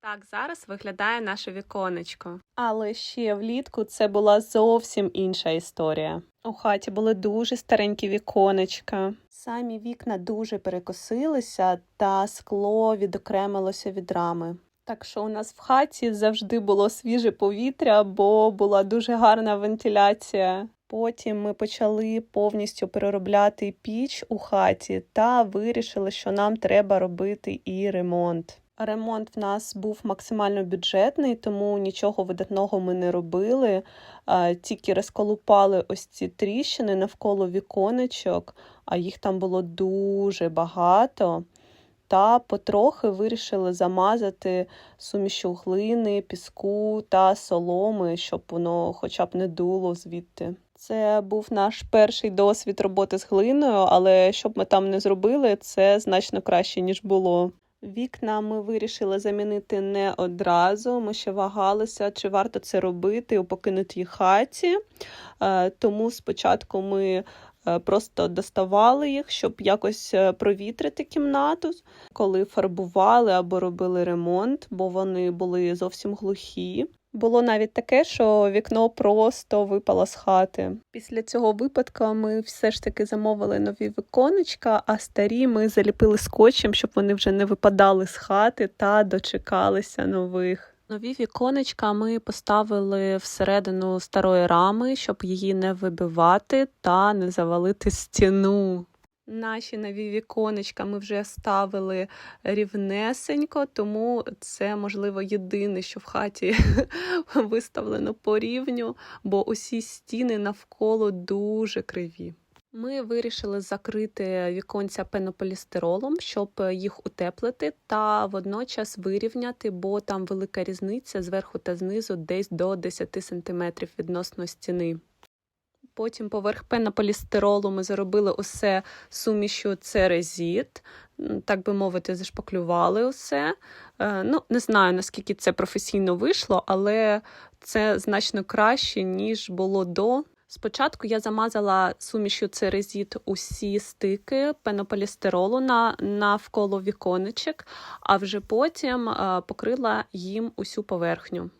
Так зараз виглядає наше віконечко. Але ще влітку це була зовсім інша історія. У хаті були дуже старенькі віконечка. Самі вікна дуже перекосилися, та скло відокремилося від рами. Так що у нас в хаті завжди було свіже повітря, бо була дуже гарна вентиляція. Потім ми почали повністю переробляти піч у хаті та вирішили, що нам треба робити і ремонт. Ремонт в нас був максимально бюджетний, тому нічого видатного ми не робили, тільки розколупали ось ці тріщини навколо віконечок, а їх там було дуже багато. Та потрохи вирішили замазати сумішю глини, піску та соломи, щоб воно хоча б не дуло звідти. Це був наш перший досвід роботи з глиною, але щоб ми там не зробили, це значно краще, ніж було. Вікна ми вирішили замінити не одразу. Ми ще вагалися, чи варто це робити у покинутій хаті. Е, Тому спочатку ми е, просто доставали їх, щоб якось е, провітрити кімнату, коли фарбували або робили ремонт, бо вони були зовсім глухі. Було навіть таке, що вікно просто випало з хати. Після цього випадку ми все ж таки замовили нові віконечка, а старі ми заліпили скотчем, щоб вони вже не випадали з хати та дочекалися нових. Нові віконечка ми поставили всередину старої рами, щоб її не вибивати та не завалити стіну. Наші нові віконечка ми вже ставили рівнесенько, тому це, можливо, єдине, що в хаті виставлено по рівню, бо усі стіни навколо дуже криві. Ми вирішили закрити віконця пенополістиролом, щоб їх утеплити та водночас вирівняти, бо там велика різниця зверху та знизу десь до 10 см відносно стіни. Потім поверх пенополістиролу ми заробили усе сумішю церезіт, так би мовити, зашпаклювали усе. Е, Ну, не знаю, наскільки це професійно вийшло, але це значно краще, ніж було до. Спочатку я замазала сумішю церезіт усі стики пенополістиролу на, навколо віконечок, а вже потім е, покрила їм усю поверхню.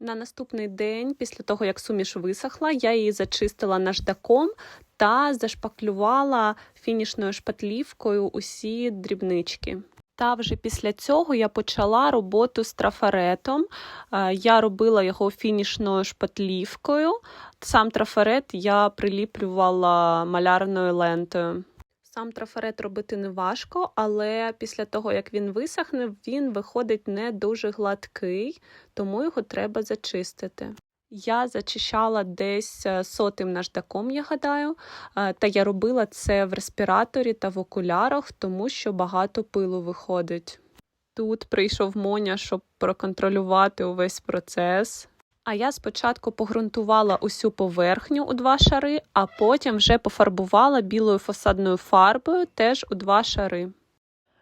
На наступний день, після того як суміш висохла, я її зачистила наждаком та зашпаклювала фінішною шпатлівкою усі дрібнички. Та вже після цього я почала роботу з трафаретом. Е, Я робила його фінішною шпатлівкою. Сам трафарет я приліплювала малярною лентою. Сам трафарет робити не важко, але після того, як він висохне, він виходить не дуже гладкий, тому його треба зачистити. Я зачищала десь е, сотим наждаком, я гадаю, е, та я робила це в респіраторі та в окулярах, тому що багато пилу виходить. Тут прийшов Моня, щоб проконтролювати увесь процес. А я спочатку погрунтувала усю поверхню у два шари, а потім вже пофарбувала білою фасадною фарбою теж у два шари.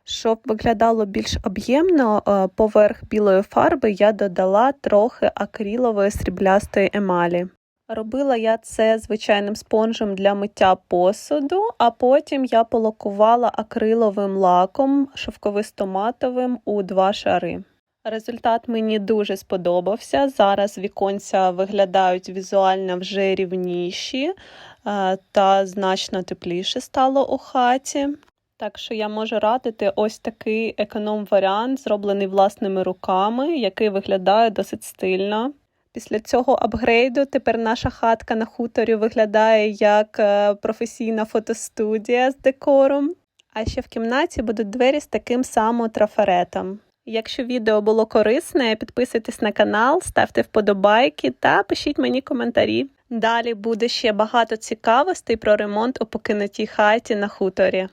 Щоб виглядало більш об'ємно, е, поверх білої фарби я додала трохи акрилової сріблястої емалі. Робила я це звичайним спонжем для миття посуду, а потім я полакувала акриловим лаком шовковисто-матовим у два шари. Результат мені дуже сподобався. Зараз віконця виглядають візуально вже рівніші е, та значно тепліше стало у хаті. Так що я можу радити ось такий економ-варіант, зроблений власними руками, який виглядає досить стильно. Після цього апгрейду тепер наша хатка на хуторі виглядає як е, професійна фотостудія з декором. А ще в кімнаті будуть двері з таким самим трафаретом. Якщо відео було корисне, підписуйтесь на канал, ставте вподобайки та пишіть мені коментарі. Далі буде ще багато цікавостей про ремонт у покинутій хаті на хуторі.